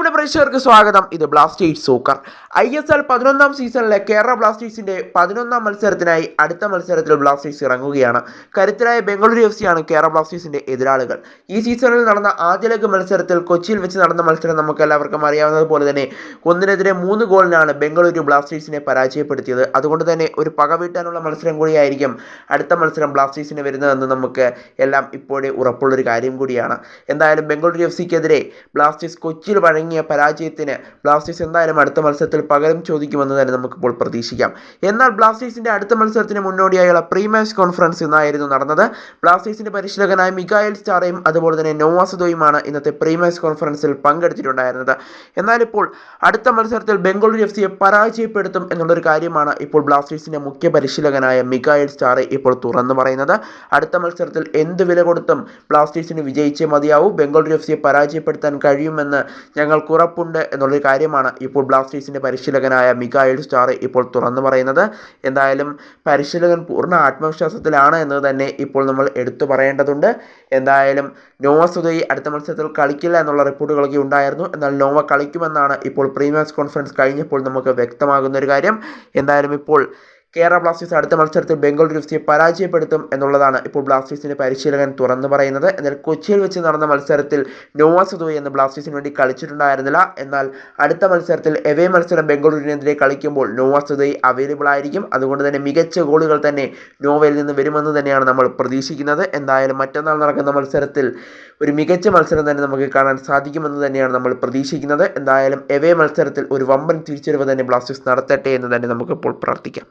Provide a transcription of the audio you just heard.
പ്രിയപ്പെട്ട പ്രേക്ഷകർക്ക് സ്വാഗതം. ഇത് ബ്ലാസ്റ്റേഴ്സ് സൂക്കർ ഐ എസ് എൽ പതിനൊന്നാം സീസണിലെ കേരള ബ്ലാസ്റ്റേഴ്സിന്റെ പതിനൊന്നാം മത്സരത്തിനായി അടുത്ത മത്സരത്തിൽ ബ്ലാസ്റ്റേഴ്സ് ഇറങ്ങുകയാണ്. കരുത്തരായ ബംഗളൂരു എഫ് സിയാണ് കേരള ബ്ലാസ്റ്റേഴ്സിന്റെ എതിരാളികൾ. ഈ സീസണിൽ നടന്ന ആദ്യ ലെഗ് മത്സരത്തിൽ കൊച്ചിയിൽ വെച്ച് നടന്ന മത്സരം നമുക്ക് എല്ലാവർക്കും അറിയാവുന്നതുപോലെ തന്നെ ഒന്നിനെതിരെ മൂന്ന് ഗോളിനാണ് ബംഗളൂരു ബ്ലാസ്റ്റേഴ്സിനെ പരാജയപ്പെടുത്തിയത്. അതുകൊണ്ട് തന്നെ ഒരു പക വീട്ടാനുള്ള മത്സരം കൂടിയായിരിക്കും അടുത്ത മത്സരം ബ്ലാസ്റ്റേഴ്സിന് വരുന്നതെന്ന് നമുക്ക് എല്ലാം ഇപ്പോഴേ ഉറപ്പുള്ളൊരു കാര്യം കൂടിയാണ്. എന്തായാലും ബംഗളൂരു എഫ് സിക്കെതിരെ ബ്ലാസ്റ്റേഴ്സ് കൊച്ചിയിൽ വഴങ്ങിയ പരാജയത്തിന് ബ്ലാസ്റ്റേഴ്സ് എന്തായാലും അടുത്ത മത്സരത്തിൽ പകരം ചോദിക്കുമെന്ന് തന്നെ നമുക്കിപ്പോൾ പ്രതീക്ഷിക്കാം. എന്നാൽ ബ്ലാസ്റ്റേഴ്സിന്റെ അടുത്ത മത്സരത്തിന് മുന്നോടിയായുള്ള പ്രീ മാച്ച് കോൺഫറൻസ് ഇന്നായിരുന്നു നടന്നത്. ബ്ലാസ്റ്റേഴ്സിന്റെ പരിശീലകനായ മികായൽ സ്റ്റാറയും അതുപോലെ തന്നെ നോവാസുദോയുമാണ് ഇന്നത്തെ പ്രീ മാച്ച് കോൺഫറൻസിൽ പങ്കെടുത്തിട്ടുണ്ടായിരുന്നത്. എന്നാൽ ഇപ്പോൾ അടുത്ത മത്സരത്തിൽ ബംഗളൂരു എഫ് സിയെ പരാജയപ്പെടുത്തും എന്നുള്ളൊരു കാര്യമാണ് ഇപ്പോൾ ബ്ലാസ്റ്റേഴ്സിന്റെ മുഖ്യ പരിശീലകനായ മികായൽ സ്റ്റാറെ ഇപ്പോൾ തുറന്നു പറയുന്നത്. അടുത്ത മത്സരത്തിൽ എന്ത് വില കൊടുത്തും ബ്ലാസ്റ്റേഴ്സിന് വിജയിച്ചേ മതിയാവൂ. ബംഗളൂരു എഫ് സിയെ പരാജയപ്പെടുത്താൻ കഴിയുമെന്ന് ഞങ്ങൾക്ക് ഉറപ്പുണ്ട് എന്നുള്ളൊരു കാര്യമാണ് ഇപ്പോൾ ബ്ലാസ്റ്റേഴ്സിന്റെ പരിശീലകനായ മികായൽ സ്റ്റാർ ഇപ്പോൾ തുറന്നു പറയുന്നത്. എന്തായാലും പരിശീലകൻ പൂർണ ആത്മവിശ്വാസത്തിലാണ് എന്ന് തന്നെ ഇപ്പോൾ നമ്മൾ എടുത്തു പറയേണ്ടതുണ്ട്. എന്തായാലും നോവ സുദയി അടുത്ത മത്സരത്തിൽ കളിക്കില്ല എന്നുള്ള റിപ്പോർട്ടുകളൊക്കെ ഉണ്ടായിരുന്നു. എന്നാൽ നോവ കളിക്കുമെന്നാണ് ഇപ്പോൾ പ്രീമിയർസ് കോൺഫറൻസ് കഴിഞ്ഞപ്പോൾ നമുക്ക് വ്യക്തമാകുന്ന ഒരു കാര്യം. എന്തായാലും ഇപ്പോൾ കേരള ബ്ലാസ്റ്റേഴ്സ് അടുത്ത മത്സരത്തിൽ ബംഗളൂരു എഫ് സിയെ പരാജയപ്പെടുത്തും എന്നുള്ളതാണ് ഇപ്പോൾ ബ്ലാസ്റ്റേഴ്സിന്റെ പരിശീലകൻ തുറന്നു പറയുന്നത്. എന്നാൽ കൊച്ചിയിൽ വെച്ച് നടന്ന മത്സരത്തിൽ നോവാസ് സുദോയി എന്ന ബ്ലാസ്റ്റേഴ്സിന് വേണ്ടി കളിച്ചിട്ടുണ്ടായിരുന്നില്ല. എന്നാൽ അടുത്ത മത്സരത്തിൽ എവേ മത്സരം ബംഗളൂരുവിനെതിരെ കളിക്കുമ്പോൾ നോവാസ് സുദോയി അവൈലബിൾ ആയിരിക്കും. അതുകൊണ്ട് തന്നെ മികച്ച ഗോളുകൾ തന്നെ നോവയിൽ നിന്ന് വരുമെന്ന് തന്നെയാണ് നമ്മൾ പ്രതീക്ഷിക്കുന്നത്. എന്തായാലും മറ്റന്നാൾ നടക്കുന്ന മത്സരത്തിൽ ഒരു മികച്ച മത്സരം തന്നെ നമുക്ക് കാണാൻ സാധിക്കുമെന്ന് തന്നെയാണ് നമ്മൾ പ്രതീക്ഷിക്കുന്നത്. എന്തായാലും എവേ മത്സരത്തിൽ ഒരു വമ്പൻ തിരിച്ചറിവ് തന്നെ ബ്ലാസ്റ്റേഴ്സ് നടത്തട്ടെ എന്ന് തന്നെ നമുക്കിപ്പോൾ പ്രാർത്ഥിക്കാം.